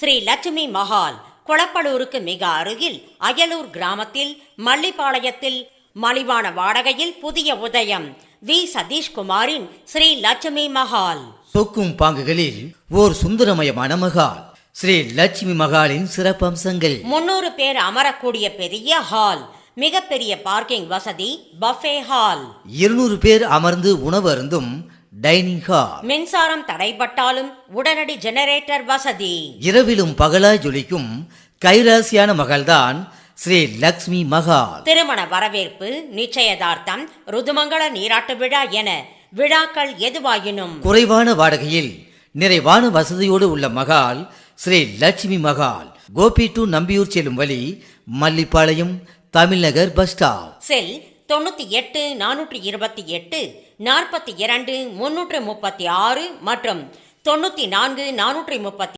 ஸ்ரீ லட்சுமி மஹால் குளப்பலூருக்கு மிக அருகில் அயலூர் கிராமத்தில் மல்லிபாளையத்தில் மலிவான வாடகையில் புதிய உதயம். வி. சதீஷ்குமாரின் ஸ்ரீ லட்சுமி மஹால். சொக்கும் பாங்குகளில் ஓர் சுந்தரமயமான மகால் ஸ்ரீ லட்சுமி மகாலின் சிறப்பம்சங்கள். முன்னூறு பேர் அமரக்கூடிய பெரிய ஹால். மிகப்பெரிய பார்க்கிங் வசதி பஃபே ஹால். இருநூறு பேர் அமர்ந்து உணவு அருந்தும் டைனிங் ஹால் மின்சாரம் தடைப்பட்டாலும் உடனடி ஜெனரேட்டர் வசதி. இரவிலும் பகலாய் ஜொலிக்கும் கைராசியான மகள்தான் ஸ்ரீ லக்ஷ்மி மகால். திருமண வரவேற்பு நிச்சயதார்த்தம் ருதுமங்கள நீராட்டு விழா என விழாக்கள் எதுவாயினும். குறைவான வாடகையில் நிறைவான வசதியோடு உள்ள மகால் ஸ்ரீ லட்சுமி மகால். கோபி டு நம்பியூர் செல்லும் வழி Mallipalayam Tamilnagar bus stop. Cell தொண்ணூத்தி எட்டு நானூற்றி இருபத்தி எட்டு நாற்பத்தி இரண்டு முன்னூற்று முப்பத்தி ஆறு மற்றும் தொண்ணூத்தி நான்கு நானூற்றி முப்பத்தி